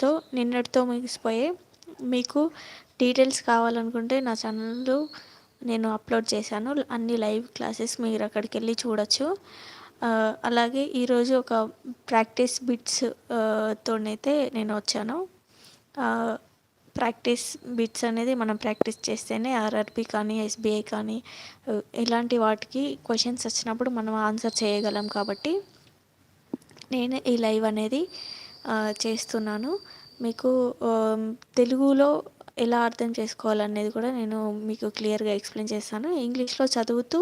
So నిన్నటితో ముగిసిపోయే మీకు details కావాలనుకుంటే నా ఛానల్లో నేను అప్లోడ్ చేశాను. అన్ని లైవ్ క్లాసెస్ మీరు అక్కడికి వెళ్ళి చూడొచ్చు అలాగే ఈరోజు ఒక ప్రాక్టీస్ బిట్స్ తోనైతే నేను వచ్చాను. ప్రాక్టీస్ బిట్స్ అనేది మనం ప్రాక్టీస్ చేస్తేనే ఆర్ఆర్బి కానీ ఎస్బీఐ కానీ ఇలాంటి వాటికి క్వశ్చన్స్ వచ్చినప్పుడు మనం ఆన్సర్ చేయగలం కాబట్టి నేను ఈ లైవ్ అనేది చేస్తున్నాను. మీకు తెలుగులో ఎలా అర్థం చేసుకోవాలనేది కూడా నేను మీకు క్లియర్గా ఎక్స్ప్లెయిన్ చేస్తాను. ఇంగ్లీష్లో చదువుతూ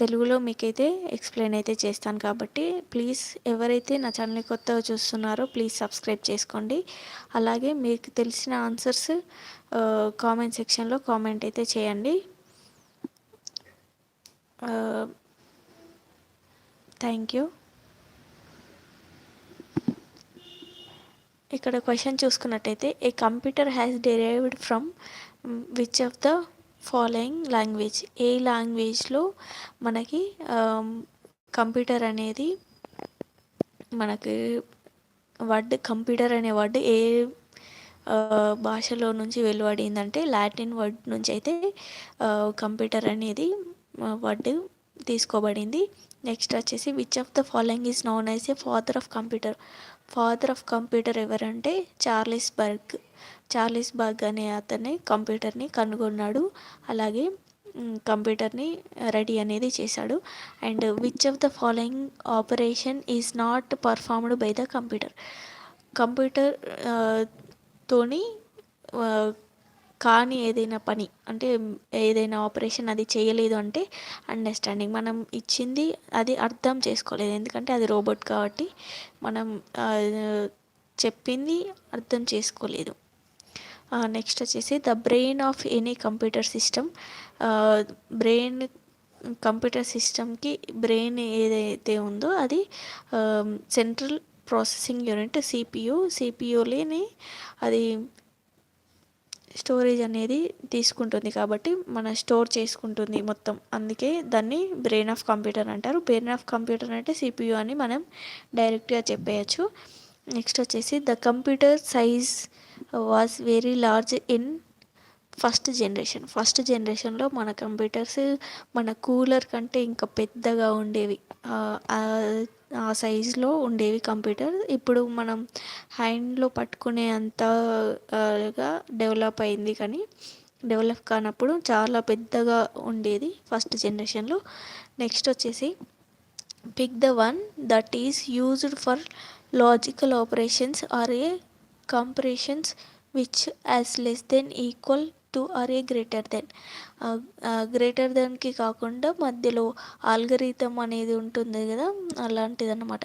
తెలుగులో మీకైతే ఎక్స్ప్లెయిన్ అయితే చేస్తాను కాబట్టి ప్లీజ్ ఎవరైతే నా ఛానల్ కొత్తగా చూస్తున్నారో ప్లీజ్ సబ్స్క్రైబ్ చేసుకోండి. అలాగే మీకు తెలిసిన ఆన్సర్స్ కామెంట్ సెక్షన్లో కామెంట్ అయితే చేయండి. Thank you. ఇక్కడ క్వశ్చన్ చూసుకున్నట్టయితే a computer has derived from which of the following language ఏ లాంగ్వేజ్లో మనకి కంప్యూటర్ అనేది మనకి వర్డ్ కంప్యూటర్ అనే వర్డ్ ఏ భాషలో నుంచి వెలువడిందంటే లాటిన్ వర్డ్ నుంచి అయితే కంప్యూటర్ అనేది వర్డ్ తీసుకోబడింది. నెక్స్ట్ వచ్చేసి which of the following is known as a father of computer father of computer ఎవరంటే చార్లిస్ బర్గ్. చార్లిస్ బర్గ్ అనే అతనే కంప్యూటర్ని కనుగొన్నాడు. అలాగే కంప్యూటర్ని రెడీ అనేది చేశాడు. And which of the following operation is not performed by the computer. Computer తోని కానీ ఏదైనా పని అంటే ఏదైనా ఆపరేషన్ అది చేయలేదు అంటే అండర్స్టాండింగ్ మనం ఇచ్చింది అది అర్థం చేసుకోలేదు. ఎందుకంటే అది రోబోట్ కాబట్టి మనం చెప్పింది అర్థం చేసుకోలేదు. నెక్స్ట్ వచ్చేసి the brain of any computer system brain computer సిస్టమ్కి బ్రెయిన్ ఏదైతే ఉందో అది సెంట్రల్ ప్రాసెసింగ్ యూనిట్ సిపియు సిపియులేని అది స్టోరేజ్ అనేది తీసుకుంటుంది కాబట్టి మన స్టోర్ చేసుకుంటుంది మొత్తం. అందుకే దాన్ని బ్రెయిన్ ఆఫ్ కంప్యూటర్ అంటారు. బ్రెయిన్ ఆఫ్ కంప్యూటర్ అంటే సిపియు అని మనం డైరెక్ట్గా చెప్పేయచ్చు. నెక్స్ట్ వచ్చేసి the computer size was very large in first generation. First జనరేషన్లో మన కంప్యూటర్స్ మన కూలర్ కంటే ఇంకా పెద్దగా ఉండేవి. ఆ సైజులో ఉండేవి కంప్యూటర్. ఇప్పుడు మనం హ్యాండ్లో పట్టుకునే అంతగా డెవలప్ అయింది కానీ డెవలప్ కానప్పుడు చాలా పెద్దగా ఉండేది ఫస్ట్ జనరేషన్లో. నెక్స్ట్ వచ్చేసి pick the one that is used for logical operations or a comparisons which as less than equal to or a greater than. Greater దెన్కి కాకుండా మధ్యలో ఆల్గరిథం అనేది ఉంటుంది కదా అలాంటిదన్నమాట.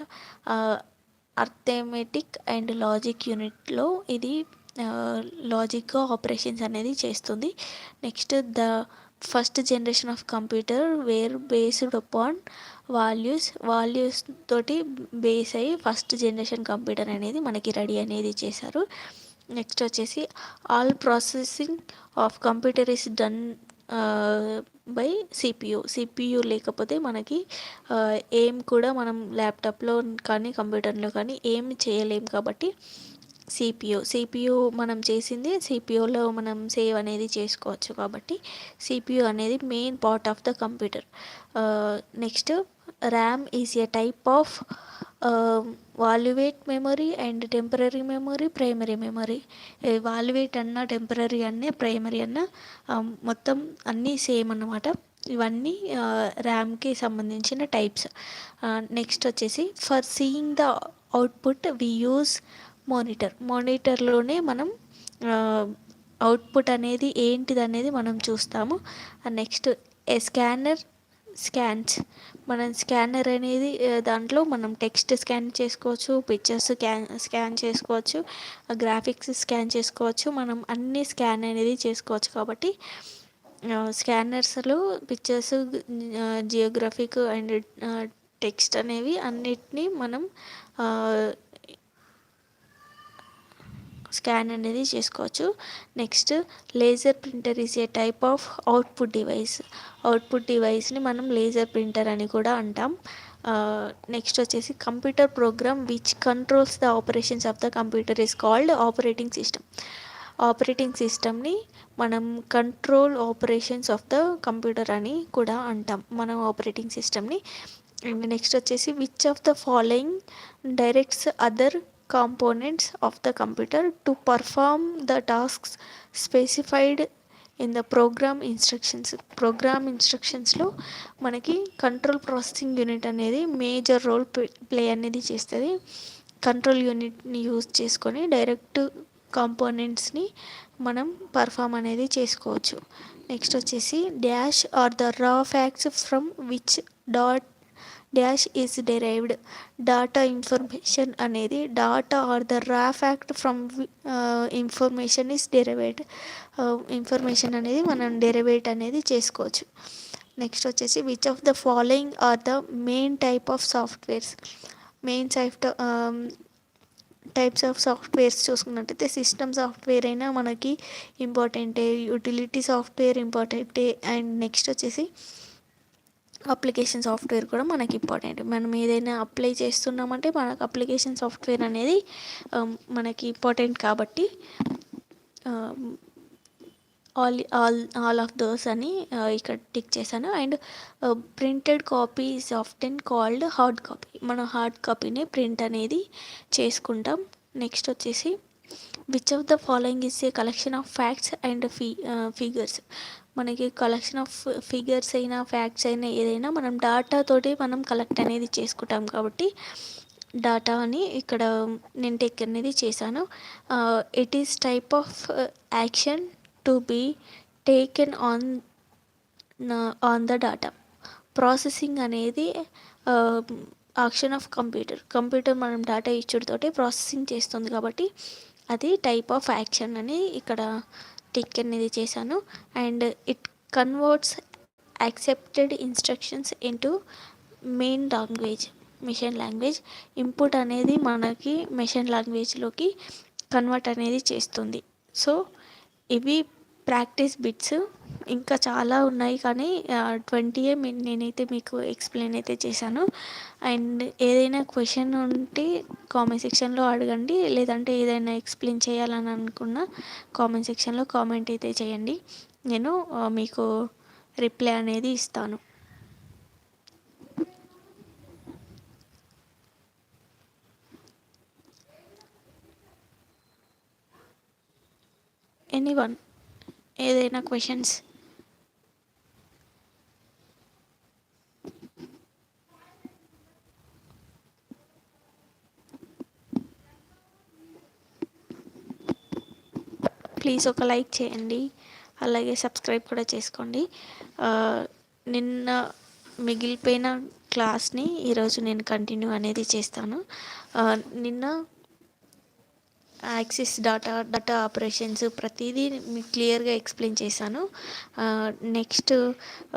అర్థమెటిక్ అండ్ లాజిక్ యూనిట్లో ఇది లాజిక్గా ఆపరేషన్స్ అనేది చేస్తుంది. Next the first generation of computer were based upon values values తోటి బేస్ అయ్యి ఫస్ట్ జనరేషన్ కంప్యూటర్ అనేది మనకి రెడీ అనేది చేశారు. నెక్స్ట్ వచ్చేసి all processing of computer is done by CPU. CPU లేకపోతే మనకి ఏం కూడా మనం ల్యాప్టాప్లో కానీ కంప్యూటర్లో కానీ ఏం చేయలేం కాబట్టి సిపియు. సిపియు మనం చేసింది సిపియులో మనం సేవ్ అనేది చేసుకోవచ్చు కాబట్టి సిపియు అనేది main part of the computer. Next RAM is a type of volatile memory and temporary memory primary memory volatile అన్న టెంపరీ అన్న ప్రైమరీ అన్న um, మొత్తం అన్నీ సేమ్ అన్నమాట. ఇవన్నీ uh, ర్యామ్కి సంబంధించిన టైప్స్ నెక్స్ట్ uh, వచ్చేసి for seeing the output we use monitor monitor మనం uh, అవుట్పుట్ అనేది ఏంటిది అనేది మనం చూస్తాము. నెక్స్ట్ ఏ స్కానర్ స్కాన్స్ మనం స్కానర్ అనేది దాంట్లో మనం టెక్స్ట్ స్కాన్ చేసుకోవచ్చు పిక్చర్స్ స్కాన్ స్కాన్ చేసుకోవచ్చు గ్రాఫిక్స్ స్కాన్ చేసుకోవచ్చు మనం అన్ని స్కాన్ అనేది చేసుకోవచ్చు కాబట్టి స్కానర్స్లో పిక్చర్స్ జియోగ్రఫిక్ అండ్ టెక్స్ట్ అనేవి అన్నిటినీ మనం స్కాన్ అనేది చేసుకోవచ్చు. Next laser printer is a type of output device output డివైస్ని మనం లేజర్ ప్రింటర్ అని కూడా అంటాం. నెక్స్ట్ వచ్చేసి computer program which controls the operations of the computer is called operating system operating సిస్టమ్ని మనం control operations of the computer అని కూడా అంటాం. మనం ఆపరేటింగ్ సిస్టమ్ని అండ్ నెక్స్ట్ వచ్చేసి which of the following directs other components of the computer to perform the tasks specified in the program instructions program ఇన్స్ట్రక్షన్స్లో మనకి control processing unit అనేది major role play అనేది చేస్తుంది. కంట్రోల్ యూనిట్ని యూజ్ చేసుకొని direct కాంపోనెంట్స్ని మనం perform అనేది చేసుకోవచ్చు. నెక్స్ట్ వచ్చేసి dash are the raw facts from which dot dash is derived data information అనేది data are the raw fact from information is derivate information అనేది మనం డెరివేట్ అనేది చేసుకోవచ్చు. నెక్స్ట్ వచ్చేసి which of the following are the main type of softwares main shift types of softwares చూసుకున్నట్టయితే system software అయినా మనకి ఇంపార్టెంటే యూటిలిటీ సాఫ్ట్వేర్ ఇంపార్టెంటే అండ్ నెక్స్ట్ వచ్చేసి అప్లికేషన్ సాఫ్ట్వేర్ కూడా మనకి ఇంపార్టెంట్. మనం ఏదైనా అప్లై చేస్తున్నామంటే మనకు అప్లికేషన్ సాఫ్ట్వేర్ అనేది మనకి ఇంపార్టెంట్ కాబట్టి all all all of those అని ఇక్కడ టిక్ చేశాను. And printed copy is often called hard copy. మనం హార్డ్ కాపీనే ప్రింట్ అనేది చేసుకుంటాం. నెక్స్ట్ వచ్చేసి which of the following is a collection of facts and fee figures మనకి కలెక్షన్ ఆఫ్ ఫిగర్స్ అయినా ఫ్యాక్ట్స్ అయినా ఏదైనా మనం డాటా తోటి మనం కలెక్ట్ అనేది చేసుకుంటాం కాబట్టి డాటా అని ఇక్కడ నేను టెక్ అనేది చేశాను. It is type of action to be taken on on the data processing అనేది ఆక్షన్ ఆఫ్ కంప్యూటర్ కంప్యూటర్ మనం డేటా ఇచ్చుడుతోటి ప్రాసెసింగ్ చేస్తుంది కాబట్టి అది టైప్ ఆఫ్ యాక్షన్ అని ఇక్కడ టిక్ అనేది చేశాను. And it converts accepted instructions into main language machine language input అనేది మనకి మిషన్ లాంగ్వేజ్లోకి కన్వర్ట్ అనేది చేస్తుంది. సో ఇవి ప్రాక్టీస్ బిట్స్ ఇంకా చాలా ఉన్నాయి కానీ ట్వంటీయే నేనైతే మీకు ఎక్స్ప్లెయిన్ అయితే చేశాను. అండ్ ఏదైనా క్వశ్చన్ ఉంటే కామెంట్ సెక్షన్లో అడగండి. లేదంటే ఏదైనా ఎక్స్ప్లెయిన్ చేయాలని అనుకున్న కామెంట్ సెక్షన్లో కామెంట్ అయితే చేయండి. నేను మీకు రిప్లై అనేది ఇస్తాను. ఎనీ వన్ ఏదైనా క్వశ్చన్స్ ప్లీజ్ ఒక లైక్ చేయండి. అలాగే సబ్స్క్రైబ్ కూడా చేసుకోండి. నిన్న మిగిలిపోయిన క్లాస్ని ఈరోజు నేను కంటిన్యూ అనేది చేస్తాను. నిన్న యాక్సిస్ డాటా డేటా ఆపరేషన్స్ ప్రతిదీ మీకు క్లియర్గా ఎక్స్ప్లెయిన్ చేశాను. నెక్స్ట్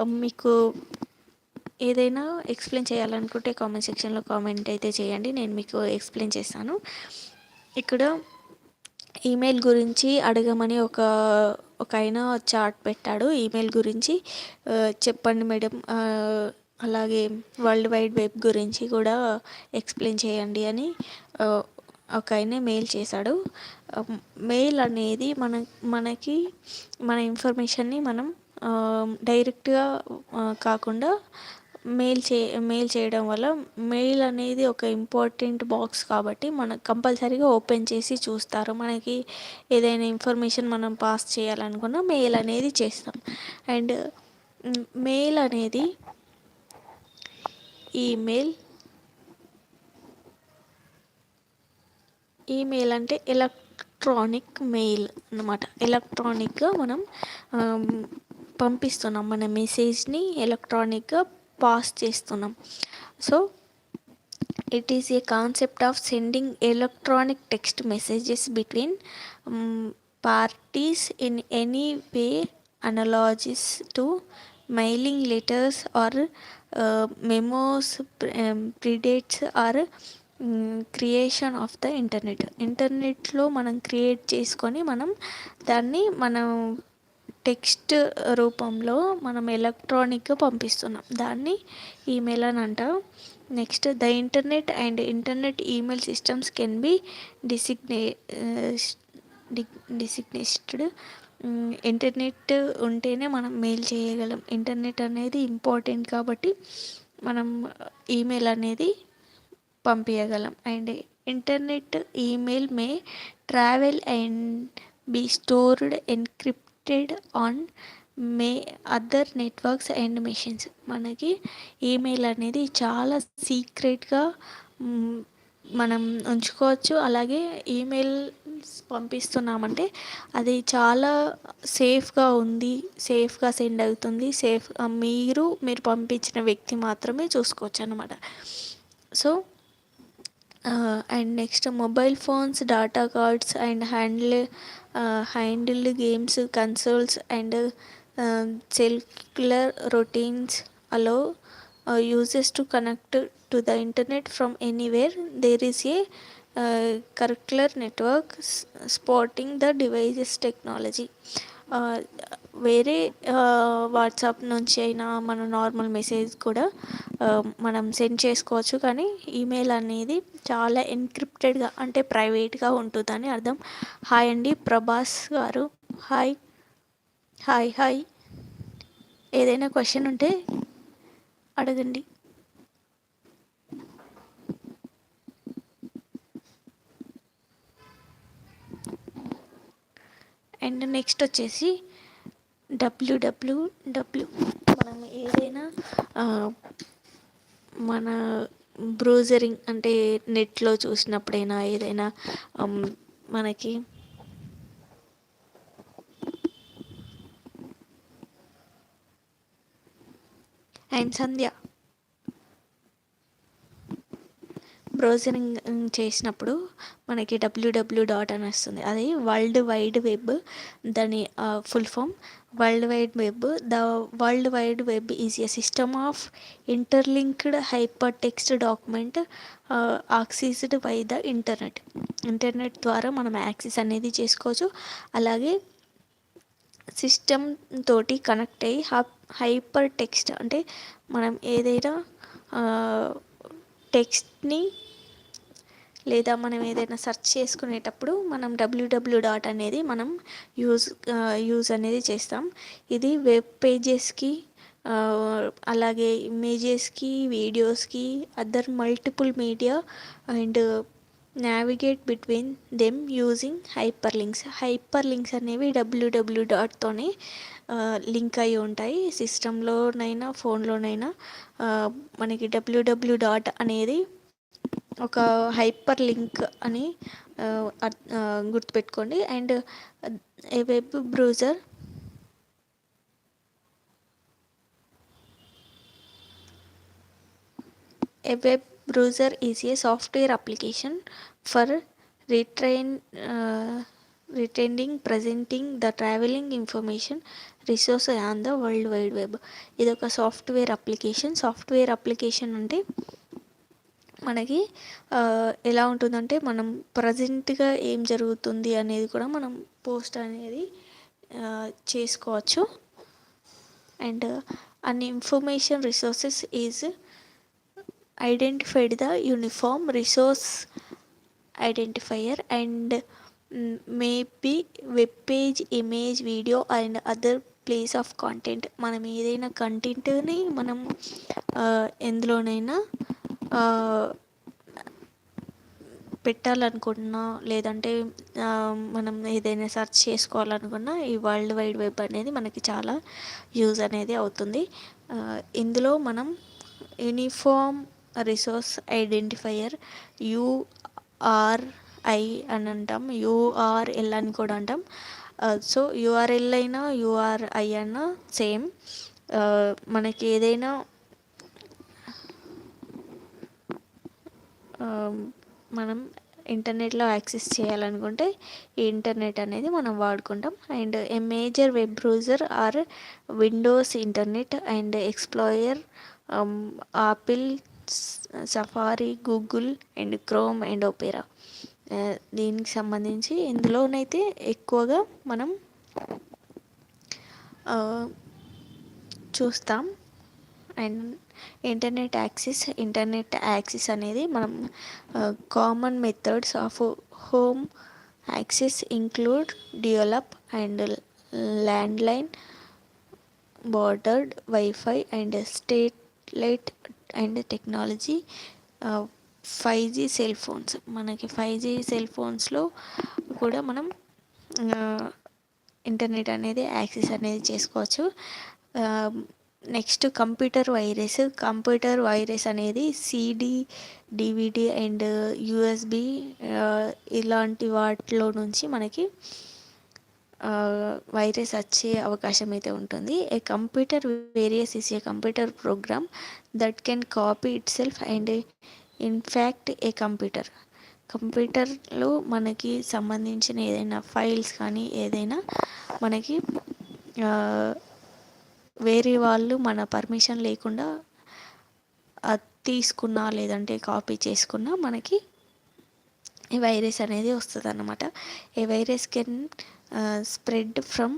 మీకు ఏదైనా ఎక్స్ప్లెయిన్ చేయాలనుకుంటే కామెంట్ సెక్షన్లో కామెంట్ అయితే చేయండి నేను మీకు ఎక్స్ప్లెయిన్ చేస్తాను. ఇక్కడ ఈమెయిల్ గురించి అడగమని ఒక ఒక ఆయన చార్ట్ పెట్టాడు ఈమెయిల్ గురించి. చెప్పండి మేడం అలాగే వరల్డ్ వైడ్ వెబ్ గురించి కూడా ఎక్స్ప్లెయిన్ చేయండి అని ఒక ఆయన మెయిల్ చేశాడు. మెయిల్ అనేది మన మనకి మన ఇన్ఫర్మేషన్ని మనం డైరెక్ట్గా కాకుండా మెయిల్ చే మెయిల్ చేయడం వల్ల మెయిల్ అనేది ఒక ఇంపార్టెంట్ బాక్స్ కాబట్టి మన కంపల్సరీగా ఓపెన్ చేసి చూస్తారు. మనకి ఏదైనా ఇన్ఫర్మేషన్ మనం పాస్ చేయాలనుకున్న మెయిల్ అనేది చేస్తాం. అండ్ మెయిల్ అనేది ఈమెయిల్ ఈమెయిల్ అంటే ఎలక్ట్రానిక్ మెయిల్ అనమాట ఎలక్ట్రానిక్గా మనం పంపిస్తున్నాం. మన మెసేజ్ని ఎలక్ట్రానిక్గా పాస్ చేస్తున్నాం. So it is a concept of sending electronic text messages between parties in any way analogies to mailing letters or memos predates or creation of the internet ఇంటర్నెట్లో మనం క్రియేట్ చేసుకొని మనం దాన్ని మనం టెక్స్ట్ రూపంలో మనం ఎలక్ట్రానిక్గా పంపిస్తున్నాం. దాన్ని ఈమెయిల్ అని అంటాం. Next the internet and internet email systems can be design designed internet ఉంటేనే మనం మెయిల్ చేయగలం. ఇంటర్నెట్ అనేది ఇంపార్టెంట్ కాబట్టి మనం ఈమెయిల్ అనేది పంపించగలం and internet email may travel and be stored encrypted on may other networks and machines. మనకి email అనేది చాలా సీక్రెట్గా మనం ఉంచుకోవచ్చు. అలాగే ఈమెయిల్స్ పంపిస్తున్నామంటే అది చాలా సేఫ్గా ఉంది సేఫ్గా సెండ్ అవుతుంది సేఫ్ మీరు మీరు పంపించిన వ్యక్తి మాత్రమే చూసుకోవచ్చు అనమాట so and next mobile phones data cards and handle handled games consoles and cellular routines allow uses to connect to the internet from anywhere there is a కరెక్యులర్ network spotting the devices technology వేరే WhatsApp నుంచి అయినా మన normal message కూడా మనం send చేసుకోవచ్చు. కానీ email అనేది చాలా ఎన్క్రిప్టెడ్గా అంటే ప్రైవేట్గా ఉంటుందని అర్థం. హాయ్ అండి ప్రభాస్ గారు. హాయ్. Hi hi. ఏదైనా క్వశ్చన్ ఉంటే అడగండి. అండ్ నెక్స్ట్ వచ్చేసి డబ్ల్యూడబ్ల్యూడబ్ల్యూ మనం ఏదైనా మన బ్రౌజరింగ్ అంటే నెట్లో చూసినప్పుడైనా ఏదైనా మనకి ఐఎమ్ సంధ్య. బ్రౌజింగ్ చేసినప్పుడు మనకి డబ్ల్యూడబ్ల్యూ డాట్ అని వస్తుంది. అది వరల్డ్ వైడ్ వెబ్ దాని full form. World wide web the world wide web is a system of interlinked hyper text document accessed by the internet. Internet ద్వారా మనం యాక్సెస్ అనేది చేసుకోవచ్చు. అలాగే సిస్టమ్ తోటి కనెక్ట్ అయ్యి హైపర్ టెక్స్ట్ అంటే మనం ఏదైనా టెక్స్ట్ని లేదా మనం ఏదైనా సెర్చ్ చేసుకునేటప్పుడు మనం డబ్ల్యూడబ్ల్యూ డాట్ అనేది మనం యూజ్ యూజ్ అనేది చేస్తాం. ఇది వెబ్ పేజెస్కి అలాగే ఇమేజెస్కి వీడియోస్కి other multiple media and navigate between them using hyper links hyper links అనేవి డబ్ల్యూడబ్ల్యూ డాట్తోనే లింక్ అయి ఉంటాయి. సిస్టంలోనైనా ఫోన్లోనైనా మనకి డబ్ల్యూడబ్ల్యూ డాట్ అనేది ఒక హైపర్ లింక్ అని గుర్తుపెట్టుకోండి. And a web browser? A web browser is a software application for retrieve retrieving presenting the travelling information resource on the world wide web. ఇది ఒక సాఫ్ట్వేర్ అప్లికేషన్. సాఫ్ట్వేర్ అప్లికేషన్ అంటే మనకి ఎలా ఉంటుందంటే మనం ప్రజెంట్గా ఏం జరుగుతుంది అనేది కూడా మనం పోస్ట్ అనేది చేసుకోవచ్చు. And an information resources is identified the uniform resource identifier and maybe web page image video and other place of content. మనం ఏదైనా కంటెంట్ని మనం ఎందులోనైనా పెట్టాలనుకున్నా లేదంటే మనం ఏదైనా సెర్చ్ చేసుకోవాలనుకున్నా ఈ వరల్డ్ వైడ్ వెబ్ అనేది మనకి చాలా యూజ్ అనేది అవుతుంది. ఇందులో మనం యూనిఫామ్ రిసోర్స్ ఐడెంటిఫైయర్ యూఆర్ఐ అని అంటాం. యూఆర్ఎల్ అని కూడా అంటాం. సో యూఆర్ఎల్ అయినా యూఆర్ఐ అయినా సేమ్. మనకి ఏదైనా మనం ఇంటర్నెట్లో యాక్సెస్ చేయాలనుకుంటే ఈ ఇంటర్నెట్ అనేది మనం వాడుకుంటాం. And a major web browser are Windows Internet and Explorer Apple Safari Google and Chrome and Opera. దీనికి సంబంధించి ఇందులోనైతే ఎక్కువగా మనం చూస్తాం. And internet access internet access అనేది మనం common methods of home access include develop and landline bordered wifi and satellite and technology five G cell phones మనకి five G cell ఫోన్స్లో కూడా మనం ఇంటర్నెట్ అనేది యాక్సెస్ అనేది చేసుకోవచ్చు. Next computer virus computer virus అనేది సిడి డివిడి అండ్ యూఎస్బి ఇలాంటి వాటిలో నుంచి మనకి వైరస్ వచ్చే అవకాశం అయితే ఉంటుంది. A computer virus is a computer program that can copy itself and infect a computer కంప్యూటర్లో మనకి సంబంధించిన ఏదైనా ఫైల్స్ కానీ ఏదైనా మనకి వేరే వాళ్ళు మన పర్మిషన్ లేకుండా తీసుకున్నా లేదంటే కాపీ చేసుకున్నా మనకి ఈ వైరస్ అనేది వస్తుంది అన్నమాట a virus can spread from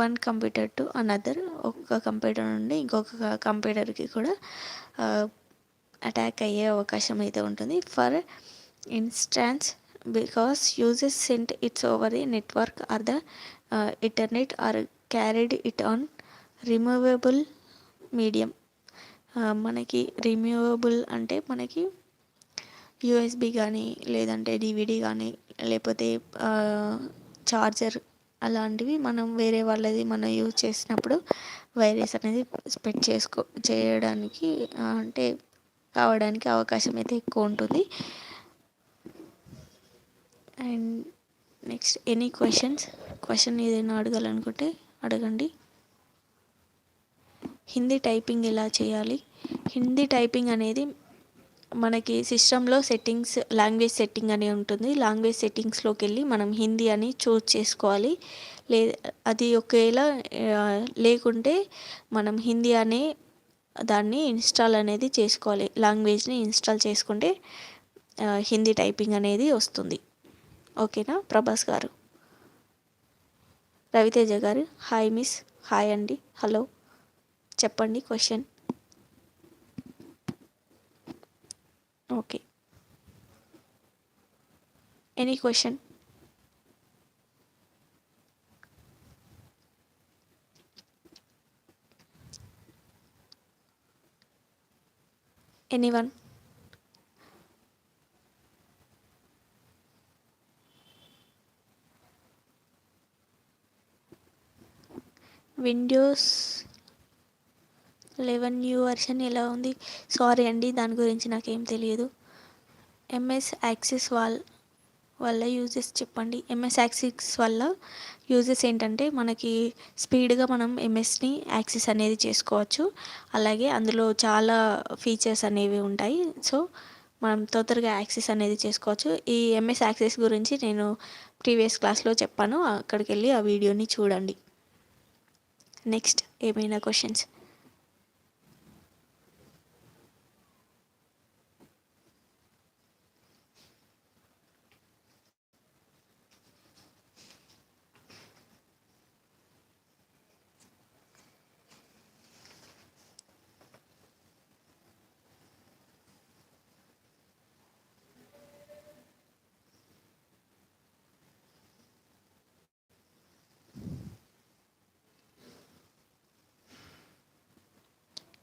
one computer to another ఒక కంప్యూటర్ నుండి ఇంకొక కంప్యూటర్కి కూడా అటాక్ అయ్యే అవకాశం అయితే ఉంటుంది. For instance because uses sent its over the network or the internet or carried it on removable medium మనకి రిమూవబుల్ అంటే మనకి యూఎస్బి కానీ లేదంటే డివిడి కానీ లేకపోతే చార్జర్ అలాంటివి మనం వేరే వాళ్ళది మనం యూజ్ చేసినప్పుడు వైరస్ అనేది స్ప్రెడ్ చేసుకో చేయడానికి అంటే కావడానికి అవకాశం అయితే ఎక్కువ ఉంటుంది. And next any questions question ఏదైనా అడగాలనుకుంటే అడగండి. హిందీ టైపింగ్ ఎలా చేయాలి? హిందీ టైపింగ్ అనేది మనకి సిస్టంలో సెట్టింగ్స్ లాంగ్వేజ్ సెట్టింగ్ అని ఉంటుంది. లాంగ్వేజ్ సెట్టింగ్స్లోకి వెళ్ళి మనం హిందీ అని చూస్ చేసుకోవాలి. లే అది ఒకవేళ లేకుంటే మనం హిందీ అనే దాన్ని ఇన్స్టాల్ అనేది చేసుకోవాలి. లాంగ్వేజ్ని ఇన్స్టాల్ చేసుకుంటే హిందీ టైపింగ్ అనేది వస్తుంది. ఓకేనా? ప్రభాస్ గారు. రవితేజ గారు. Hi miss. హాయ్ అండి. హలో. చెప్పండి question okay any question anyone Windows eleven new version ఎలా ఉంది? సారీ అండి దాని గురించి నాకేం తెలియదు. ఎంఎస్ యాక్సిస్ వాల్ వల్ల యూజెస్ చెప్పండి. ఎంఎస్ యాక్సిస్ వల్ల యూజెస్ ఏంటంటే మనకి స్పీడ్గా మనం ఎంఎస్ని యాక్సెస్ అనేది చేసుకోవచ్చు. అలాగే అందులో చాలా ఫీచర్స్ అనేవి ఉంటాయి. సో మనం తొందరగా యాక్సెస్ అనేది చేసుకోవచ్చు. ఈ ఎంఎస్ యాక్సెస్ గురించి నేను ప్రీవియస్ క్లాస్లో చెప్పాను. అక్కడికి వెళ్ళి ఆ వీడియోని చూడండి. నెక్స్ట్ ఏమైనా క్వశ్చన్స్?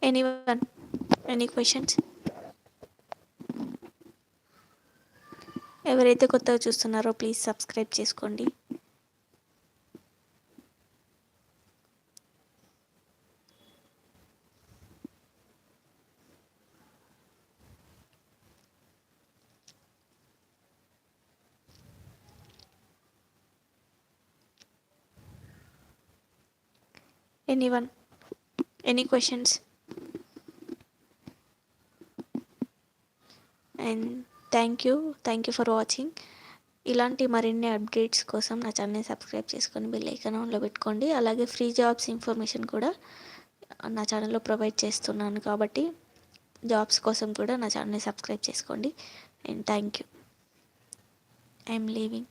ఎనీవన్ ఎనీ క్వశ్చన్స్ ఎవరైతే కొత్తగా చూస్తున్నారో ప్లీజ్ సబ్స్క్రైబ్ చేసుకోండి. Anyone any questions and thank you thank you for watching. ఇలాంటి మరిన్ని అప్డేట్స్ కోసం నా ఛానల్ని సబ్స్క్రైబ్ చేసుకొని బెల్ ఐకాన్ ఆన్లో పెట్టుకోండి. అలాగే ఫ్రీ జాబ్స్ ఇన్ఫర్మేషన్ కూడా నా ఛానల్లో ప్రొవైడ్ చేస్తున్నాను కాబట్టి జాబ్స్ కోసం కూడా నా ఛానల్ని సబ్స్క్రైబ్ చేసుకోండి. And thank you. I'm leaving